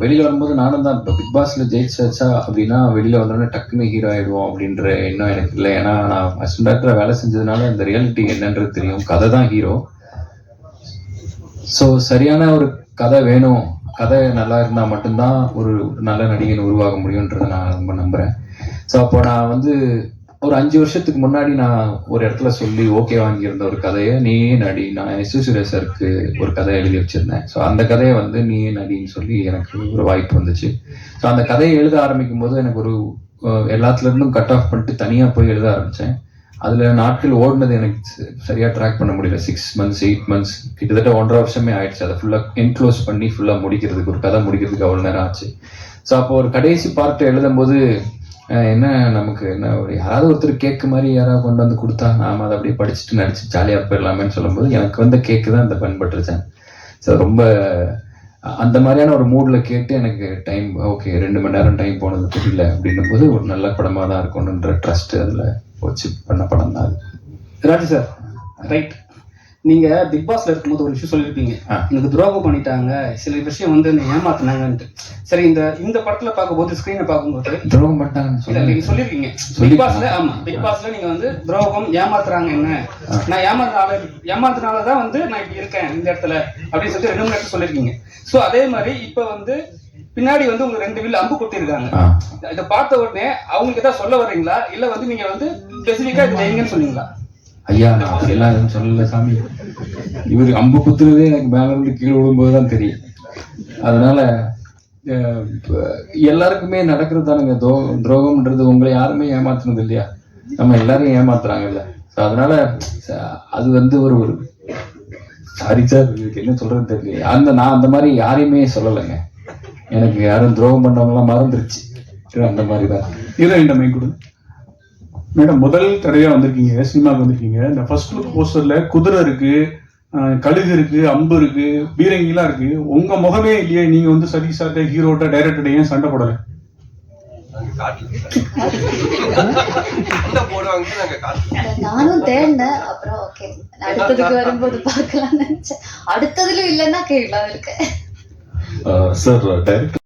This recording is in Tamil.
வெளியில் வரும்போது நானும் தான் இப்போ பிக் பாஸில் ஜெயிச்சாச்சா அப்படின்னா வெளியில் வந்தோடனே டக்குன்னு ஹீரோ ஆகிடுவோம் அப்படின்ற எண்ணம் எனக்கு இல்லை. ஏன்னா நான் அசிஸ்டன்ட் டாக்டரா வேலை செஞ்சதுனால இந்த ரியாலிட்டி என்னன்றது தெரியும். கதை தான் ஹீரோ ஸோ சரியான ஒரு கதை வேணும். கதை நல்லா இருந்தால் மட்டும்தான் ஒரு நல்ல நடிகன் உருவாக முடியுன்றதை நான் ரொம்ப நம்புகிறேன் ஸோ அப்போ நான் வந்து ஒரு அஞ்சு வருஷத்துக்கு முன்னாடி நான் ஒரு இடத்துல சொல்லி ஓகே வாங்கியிருந்த ஒரு கதையை நீயே நடி நான் எஸ் சுரேசருக்கு ஒரு கதை எழுதி வச்சிருந்தேன். ஸோ அந்த கதையை வந்து நீயே நடின்னு சொல்லி எனக்கு ஒரு வாய்ப்பு வந்துச்சு. ஸோ அந்த கதையை எழுத ஆரம்பிக்கும் போது எனக்கு ஒரு எல்லாத்துலேருந்தும் கட் ஆஃப் பண்ணிட்டு தனியாக போய் எழுத ஆரம்பித்தேன் அதில் நாட்கள் ஓடினது எனக்கு ச- ட்ராக் பண்ண முடியல. சிக்ஸ் மந்த்ஸ் எயிட் மந்த்ஸ் கிட்டத்தட்ட ஒன்றரை வருஷமே ஆயிடுச்சு. அதை ஃபுல்லாக என்க்ளோஸ் பண்ணி ஃபுல்லாக முடிக்கிறதுக்கு ஒரு கதை முடிக்கிறதுக்கு அவ்வளோ நேரம் ஆச்சு. ஸோ அப்போ ஒரு கடைசி பார்ட்டை எழுதும்போது என்ன நமக்கு என்ன ஒரு யாராவது ஒருத்தர் கேக்கு மாதிரி யாராவது கொண்டு வந்து கொடுத்தா நாம அதை அப்படியே படிச்சுட்டு நடிச்சு ஜாலியாக போயிடலாமேன்னு சொல்லும்போது எனக்கு வந்த கேக்கு தான் இந்த பண்பட்டுருச்சேன் ஸோ ரொம்ப அந்த மாதிரியான ஒரு மூட்ல கேட்டு எனக்கு டைம் ஓகே ரெண்டு மணி நேரம் டைம் போனது தெரியல அப்படின்னும் போது ஒரு நல்ல படமாக தான் இருக்கணுன்ற ட்ரஸ்ட் அதில் வச்சு பண்ண படம் தான் அது. ராஜு சார் ரைட் நீங்க பிக் பாஸ்ல இருக்கும்போது ஒரு விஷயம் சொல்லியிருப்பீங்க. எனக்கு துரோகம் பண்ணிட்டாங்க சில விஷயம் வந்து என்னை ஏமாத்துனாங்கன்ட்டு. சரி இந்த இந்த படத்துல பார்க்கும்போது ஸ்கிரீனை பார்க்கும்போது துரோகம் சொல்லி நீங்க சொல்லிருக்கீங்க. பிக். பாஸ்ல ஆமா பிக் பாஸ்ல நீங்க வந்து துரோகம் ஏமாத்துறாங்க என்ன? நான் ஏமாத்துனால ஏமாத்துனால தான் வந்து நான் இப்படி இருக்கேன் இந்த இடத்துல அப்படின்னு சொல்லிட்டு ரெண்டு மூணு இடத்துல சொல்லிருக்கீங்க. சோ அதே மாதிரி இப்ப வந்து பின்னாடி வந்து உங்களுக்கு ரெண்டு வில் அம்பு குத்திருக்காங்க ஆ. இதை பார்த்த உடனே அவங்களுக்கு ஏதாவது சொல்ல வர்றீங்களா? இல்ல வந்து நீங்க வந்து ஸ்பெசிபிக்கா இது வைங்கன்னு சொன்னீங்களா? ஐயா நான் எதுவும் சொல்லல சாமி. இவரு அம்பு குத்துறதே எனக்கு மேல இருந்து கீழே விழும்போது தான் தெரியும். அதனால எல்லாருக்குமே நடக்கிறது தானுங்க தோ துரோகம்ன்றது உங்களை யாருமே ஏமாத்துனது இல்லையா? நம்ம எல்லாரும் ஏமாத்துறாங்கல்ல. ஸோ அதனால அது வந்து ஒரு ஒரு சாரி சார் இதுக்கு என்ன சொல்றது தெரியல அந்த நான் அந்த மாதிரி யாரையுமே சொல்லலைங்க. எனக்கு யாரும் துரோகம் பண்ணவங்களாம் மறந்துருச்சு. அந்த மாதிரி தான் ஹீரோயின் மைக் கொடுங்க. மேடம் முதல் தடவையா வந்திருக்கீங்க சினிமாவுக்கு வந்திருக்கீங்க. இந்த ஃபர்ஸ்ட் லுக் போஸ்டர்ல குதிரை இருக்கு. கழுகு இருக்கு அம்பு இருக்கு பீரங்கிலாம் இருக்கு. உங்க முகமே இல்லையே நீங்க வந்து சதீஷாட்ட ஹீரோட்ட டைரக்டர் ஏன் சண்டை போடல? நானும் தேடினேன். அப்புறம் ஓகே அடுத்ததுக்கு வரும்போது பார்க்கலாம்னு நினைச்சேன். அடுத்ததுல இல்லைன்னா கேட்கலாம் இருக்கு சார் டைரக்டர்